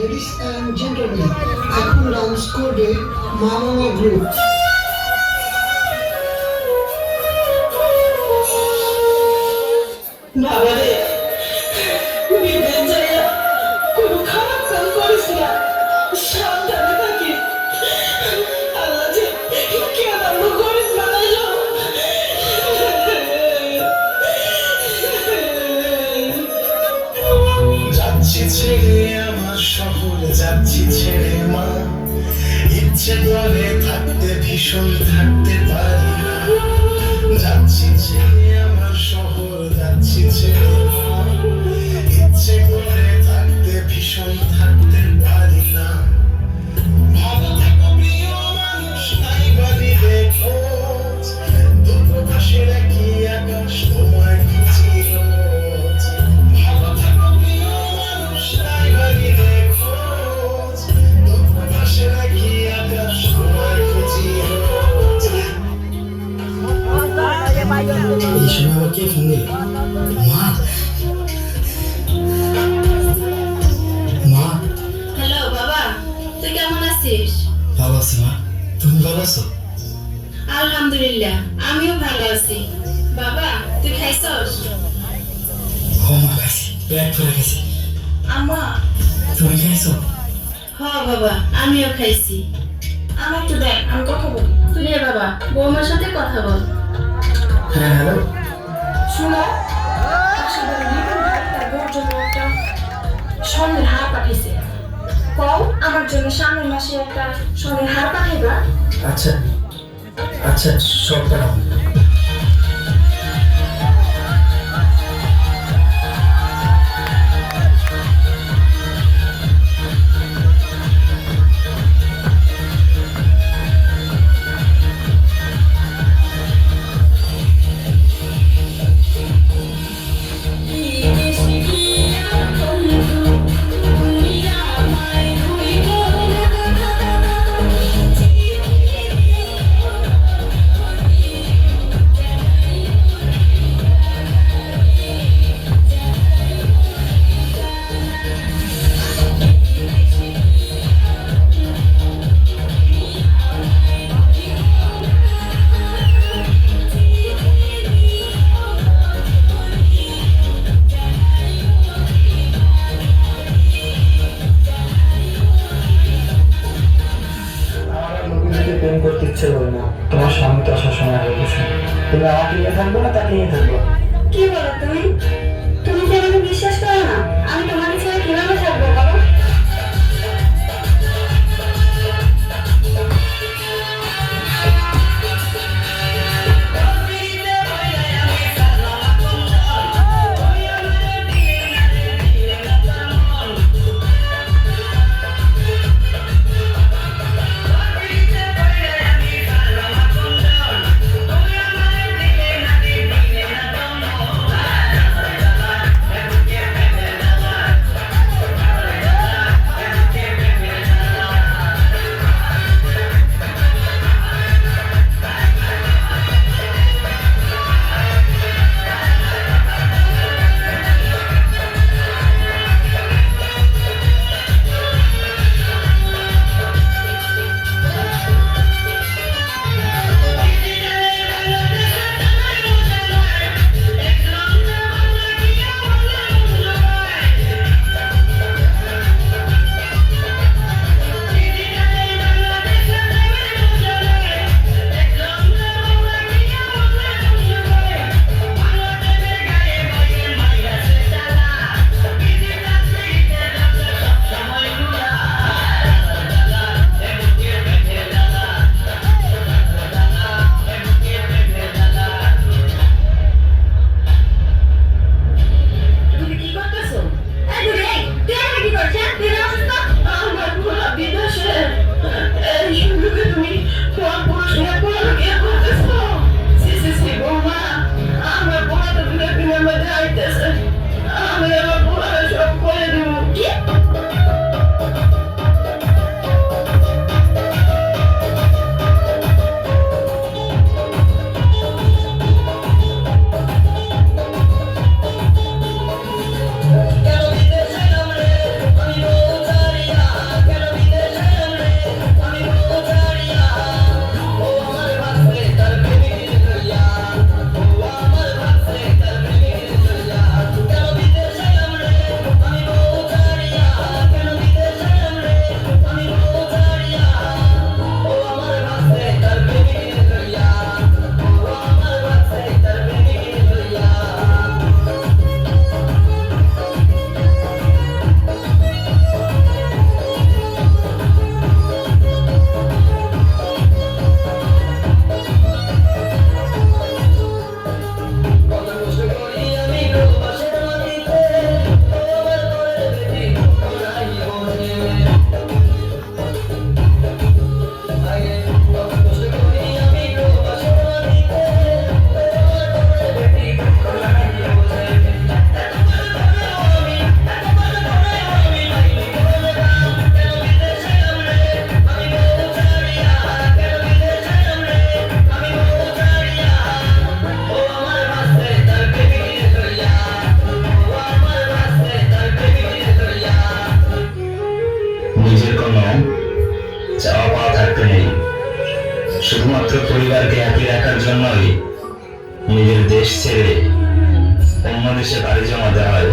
Ladies and gentleman এখন dance করবে মামামা গ্রুপ বাবা রে বিদেশ যাইয়া কোনো খারাপ কাজ করিস না। আলহামদুলিল্লাহ আমিও ভালো আছি। বাবা তুই খাইছস? ও মা খাইছি। পেট ভরে খাইছি আম্মা। তুমি খাইছো? হ বাবা আমিও খাইছি। আমার তো দেখ আমি কথা বল। তুই রে বাবা বৌমার সাথে কথা বল। হ্যাঁ হ্যালো। শোনো স্বর্ণের হার পাঠিয়েছে। কও আমার জন্য সামনের মাসে একটা স্বর্ণের হার পাঠাইবা? আচ্ছা। আচ্ছা সব দাঁড়াও ইচ্ছে করে না, তোমার স্বামী তো সবসময় সময় গেছে তুমি আমাকে নিয়ে থাকব না, তাকে নিয়ে থাকব। কি বলো তুমি? শুধুমাত্র পরিবারকে একই রাখার জন্যই নিজের দেশ ছেড়ে অন্য দেশে বাড়ি দেওয়া হয়।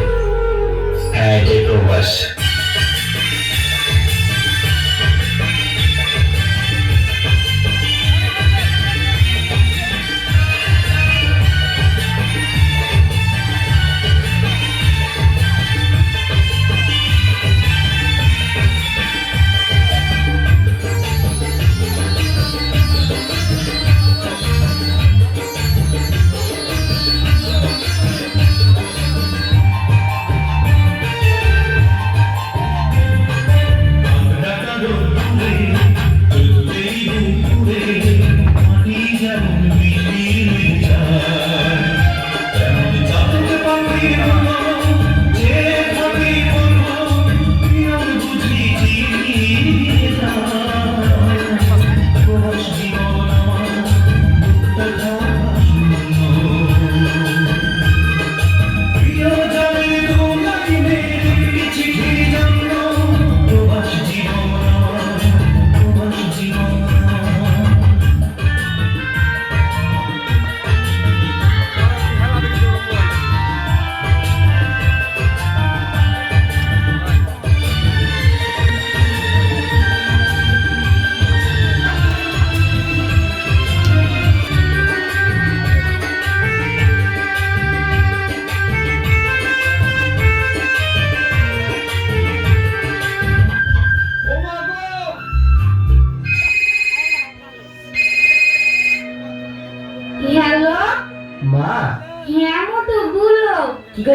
হ্যাঁ এটাই প্রবাস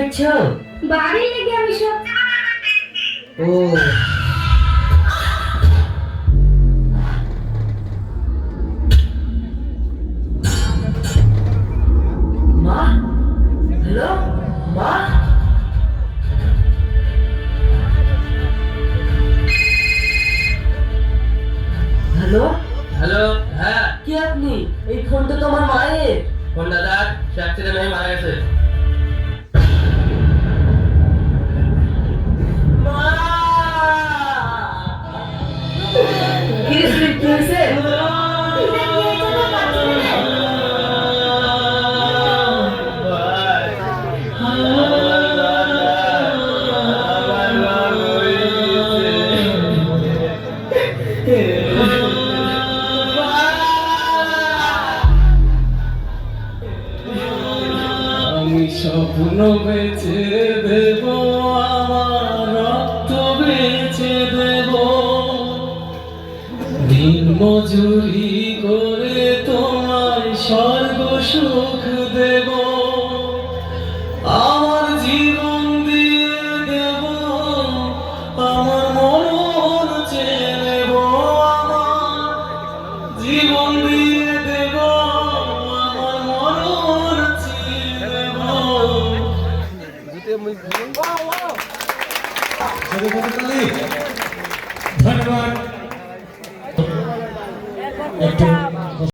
করছ? বাড়ি লেগে আমি সব ও। মা? হ্যালো? মা? হ্যালো? হ্যালো হ্যাঁ। কি আপনি? এই ফোনটা তো আমার মায়ের। কোন দাদা সে অ্যাক্সিডেন্ট হয়ে মারা গেছে। আমি স্বপ্ন বেঁচে দেব আমার রক্ত বেঁচে দেব। দিন মজুরি ধন্যবাদ।